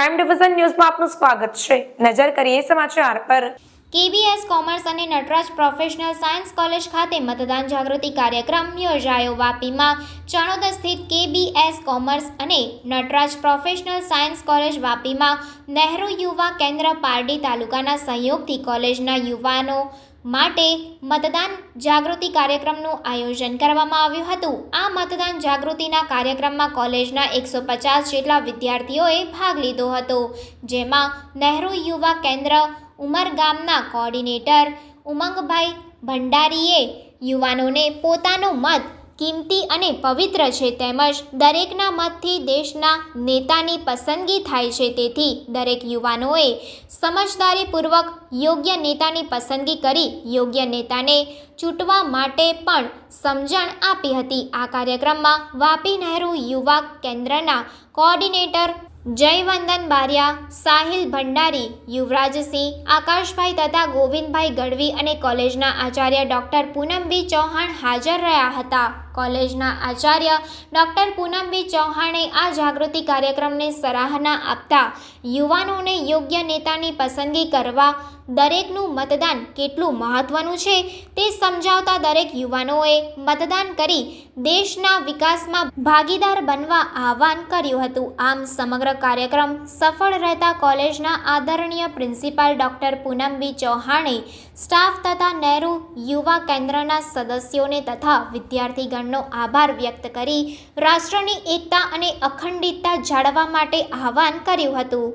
Prime division ન્યૂઝમાં આપનું સ્વાગત છે. નજર કરીએ સમાચાર પર. કેબીએસ કોમર્સ અને નટરાજ પ્રોફેશનલ સાયન્સ કોલેજ ખાતે મતદાન જાગૃતિ કાર્યક્રમ યોજાયો વાપીમાં. ચણોદ સ્થિત કેબીએસ કોમર્સ અને નટરાજ પ્રોફેશનલ સાયન્સ કોલેજ વાપીમાં નહેરુ યુવા કેન્દ્ર પારડી તાલુકાના સહયોગથી કોલેજના યુવાનો માટે મતદાન જાગૃતિ કાર્યક્રમનું આયોજન કરવામાં આવ્યું હતું. આ મતદાન જાગૃતિના કાર્યક્રમમાં કોલેજના એકસો પચાસ જેટલા વિદ્યાર્થીઓએ ભાગ લીધો હતો, જેમાં નહેરુ યુવા કેન્દ્ર ઉમરગામના કોર્ડિનેટર ઉમંગભાઈ ભંડારીએ યુવાનોને પોતાનો મત કિંમતી અને પવિત્ર છે તેમજ દરેકના મતથી દેશના નેતાની પસંદગી થાય છે. તેથી દરેક યુવાનોએ સમજદારીપૂર્વક યોગ્ય નેતાની પસંદગી કરી યોગ્ય નેતાને ચૂંટવા માટે પણ સમજણ આપી હતી. આ કાર્યક્રમમાં વાપી નહેરુ યુવા કેન્દ્રના કોઓર્ડિનેટર જયવંદન બારિયા, સાહિલ ભંડારી યુવરાજસિંહ આકાશભાઈ તથા ગોવિંદભાઈ ગઢવી અને કોલેજના આચાર્ય ડૉક્ટર પૂનમબી ચૌહાણ હાજર રહ્યા હતા. કોલેજના આચાર્ય ડૉક્ટર પૂનમબી ચૌહાણે આ જાગૃતિ કાર્યક્રમને સરાહના આપતા યુવાનોને યોગ્ય નેતાની પસંદગી કરવા દરેકનું મતદાન કેટલું મહત્વનું છે તે સમજાવતા દરેક યુવાનોએ મતદાન કરી દેશના વિકાસમાં ભાગીદાર બનવા આહવાન કર્યું હતું. આમ સમગ્ર કાર્યક્રમ સફળ રહેતા કોલેજના આદરણીય પ્રિન્સિપાલ ડૉક્ટર પૂનમબી ચૌહાણે સ્ટાફ તથા નહેરુ યુવા કેન્દ્રના સદસ્યોને તથા વિદ્યાર્થીગણનો આભાર વ્યક્ત કરી રાષ્ટ્રની એકતા અને અખંડિતતા જાળવવા માટે આહવાન કર્યું હતું.